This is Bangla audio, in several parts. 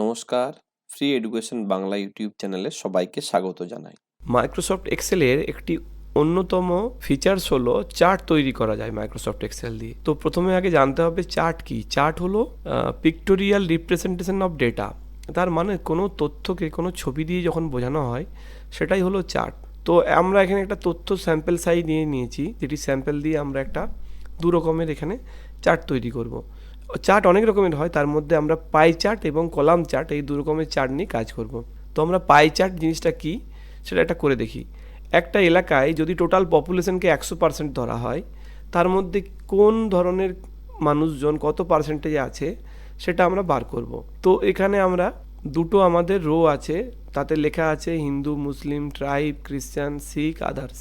নমস্কার ফ্রি এডুকেশন বাংলা ইউটিউব চ্যানেলে সবাইকে স্বাগত জানাই। মাইক্রোসফট এক্সেলের একটি অন্যতম ফিচার্স হলো চার্ট তৈরি করা যায় মাইক্রোসফট এক্সেল দিয়ে। তো প্রথমে আগে জানতে হবে চার্ট কি? চার্ট হলো পিক্টোরিয়াল রিপ্রেজেন্টেশন অফ ডেটা তার মানে কোনো তথ্যকে কোনো ছবি দিয়ে যখন বোঝানো হয়, সেটাই হলো চার্ট তো আমরা এখানে একটা তথ্য স্যাম্পেল সাইজ নিয়ে নিয়েছি, যেটি স্যাম্পেল দিয়ে আমরা একটা দু রকমের এখানে চার্ট তৈরি করব। চার্ট অনেক রকমের হয়, তার মধ্যে আমরা পাই চার্ট এবং কলাম চার্ট এই দু রকমের চার্ট নিয়ে কাজ করব। তো আমরা পাই চার্ট জিনিসটা কি, সেটা একটা করে দেখি। একটা এলাকায় যদি টোটাল পপুলেশনকে একশো পার্সেন্ট ধরা হয়, তার মধ্যে কোন ধরনের মানুষজন কত পার্সেন্টেজে আছে, সেটা আমরা বার করব। তো এখানে আমরা দুটো আমাদের রো আছে, তাতে লেখা আছে হিন্দু, মুসলিম ট্রাইব খ্রিস্টান শিখ আদার্স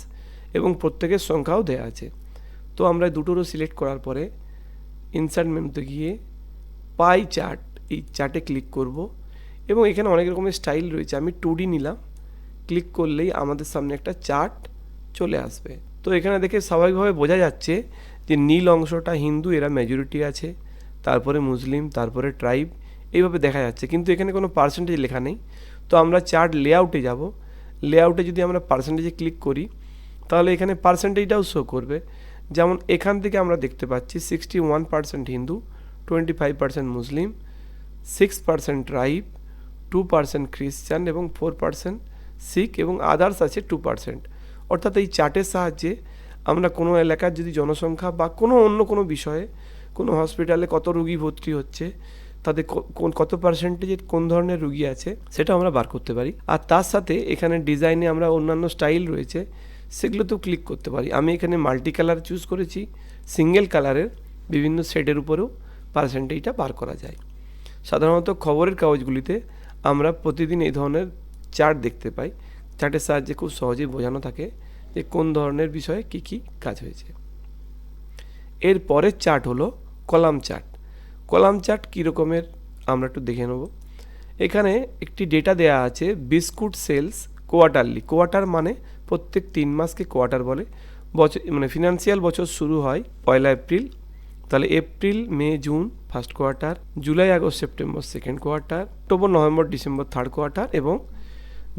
এবং প্রত্যেকের সংখ্যাও দেওয়া আছে। তো আমরা দুটো রো সিলেক্ট করার পরে ইনসার্ট মেনুতে গিয়ে পাই চার্ট এই চার্টে ক্লিক করব। এবং এখানে অনেক রকমের স্টাইল রয়েছে। আমি টু নিলাম। ক্লিক করলেই আমাদের সামনে একটা চার্ট চলে আসবে। তো এখানে দেখে স্বাভাবিকভাবে বোঝা যাচ্ছে যে নীল অংশটা হিন্দু, এরা মেজরিটি আছে, তারপরে মুসলিম, তারপরে ট্রাইব এইভাবে দেখা যাচ্ছে। কিন্তু এখানে কোনো পার্সেন্টেজ লেখা নেই। তো আমরা চার্ট লেআউটে যাব। লেআউটে যদি আমরা পার্সেন্টেজে ক্লিক করি, তাহলে এখানে পার্সেন্টেজটাও শো করবে। যেমন এখান থেকে আমরা দেখতে পাচ্ছি sixty one percent Hindu twenty five percent Muslim six percent tribe two percent খ্রিস্টান এবং ফোর পার্সেন্ট শিখ এবং আদার্স আছে টু পার্সেন্ট অর্থাৎ এই চার্টের সাহায্যে আমরা কোনো এলাকার যদি জনসংখ্যা বা কোনো অন্য কোনো বিষয়ে কোনো হসপিটালে কত রুগী ভর্তি হচ্ছে, তাদের কোন, কত পার্সেন্টেজের কোন ধরনের রুগী আছে, সেটা আমরা বার করতে পারি। আর তার সাথে এখানে ডিজাইনে আমরা অন্যান্য স্টাইল রয়েছে সেগুলোতেও ক্লিক করতে পারি। আমি এখানে মাল্টি কালার চুজ করেছি সিঙ্গেল কালারের বিভিন্ন শেডের উপরেও পার্সেন্টেজটা বার করা যায়। সাধারণত খবরের কাগজগুলিতে আমরা প্রতিদিন এই ধরনের চার্ট দেখতে পাই। চার্টের সাহায্যে খুব সহজেই বোঝানো থাকে যে কোন ধরনের বিষয়ে কি কি কাজ হয়েছে। এর পরের চার্ট হলো কলাম চার্ট কলাম চার্ট কী রকমের? আমরা একটু দেখে নেব। এখানে একটি ডেটা দেয়া আছে বিস্কুট সেলস কোয়ার্টারলি কোয়ার্টার মানে প্রত্যেক তিন মাসকে কোয়ার্টার বলে। বছর মানে ফিনান্সিয়াল বছর শুরু হয় পয়লা এপ্রিল। তাহলে April, May, June first quarter, July, August, September second quarter, October, November, December third quarter এবং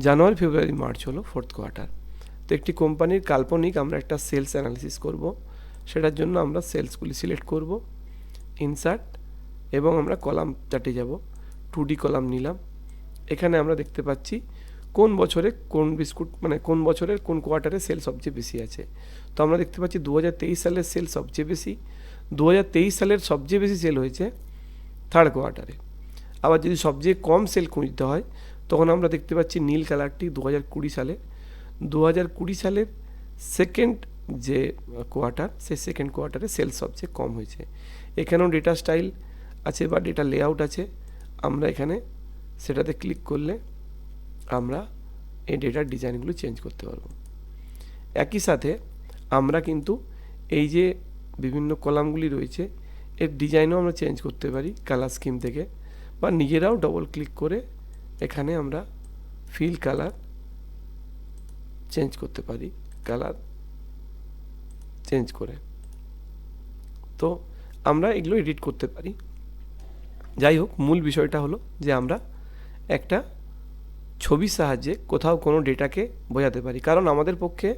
জানুয়ারি, ফেব্রুয়ারি, মার্চ হলো ফোর্থ কোয়ার্টার। তো একটি কোম্পানির কাল্পনিক আমরা একটা সেলস অ্যানালিসিস করব। সেটার জন্য আমরা সেলসগুলি সিলেক্ট করব, ইনসার্ট এবং আমরা কলাম চার্টে যাব। টু ডি কলাম নিলাম। এখানে আমরা দেখতে পাচ্ছি কোন বছরে কোন বিস্কুট মানে কোন বছরের কোন কোয়ার্টারে সেল সবচেয়ে বেশি আছে? তো আমরা দেখতে পাচ্ছি দু হাজার তেইশ সালের সেল সবচেয়ে বেশি। দু হাজার তেইশ সালের সবচেয়ে বেশি সেল হয়েছে থার্ড কোয়ার্টারে আবার যদি সবচেয়ে কম সেল খুঁজতে হয়, তখন আমরা দেখতে পাচ্ছি নীল কালারটি দু হাজার কুড়ি সালে। দু হাজার কুড়ি সালের সেকেন্ড যে কোয়ার্টার সে সেকেন্ড কোয়ার্টারে সেল সবচেয়ে কম হয়েছে। এখানেও ডেটা স্টাইল আছে বা ডেটা লেআউট আছে। আমরা এখানে সেটাতে ক্লিক করলে আমরা এই ডেটার ডিজাইনগুলো চেঞ্জ করতে পারব। একই সাথে আমরা কিন্তু এই যে বিভিন্ন কলামগুলি রয়েছে, এর ডিজাইনও আমরা চেঞ্জ করতে পারি কালার স্কিম থেকে বা নিজেরাও ডবল ক্লিক করে এখানে আমরা ফিল কালার চেঞ্জ করতে পারি কালার চেঞ্জ করে। তো আমরা এগুলো এডিট করতে পারি। যাই হোক, মূল বিষয়টা হলো যে আমরা একটা ছবির সাহায্যে কোথাও কোনো ডেটাকে বোঝাতে পারি। কারণ আমাদের পক্ষে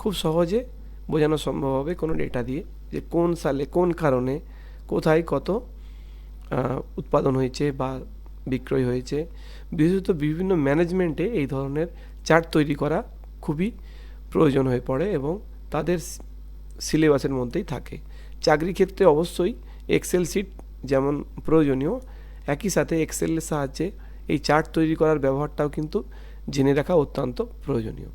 খুব সহজে বোঝানো সম্ভব হবে কোনো ডেটা দিয়ে যে কোন সালে কোন কারণে কোথায় কত উৎপাদন হয়েছে বা বিক্রয় হয়েছে। বিশেষত বিভিন্ন ম্যানেজমেন্টে এই ধরনের চার্ট তৈরি করা খুবই প্রয়োজন হয়ে পড়ে এবং তাদের সিলেবাসের মধ্যেই থাকে। চাকরি ক্ষেত্রে অবশ্যই এক্সেল শিট যেমন প্রয়োজনীয়, একই সাথে এক্সেলের সাহায্যে এই চার্ট তৈরি করার ব্যবহারটাও কিন্তু জেনে রাখা অত্যন্ত প্রয়োজনীয়।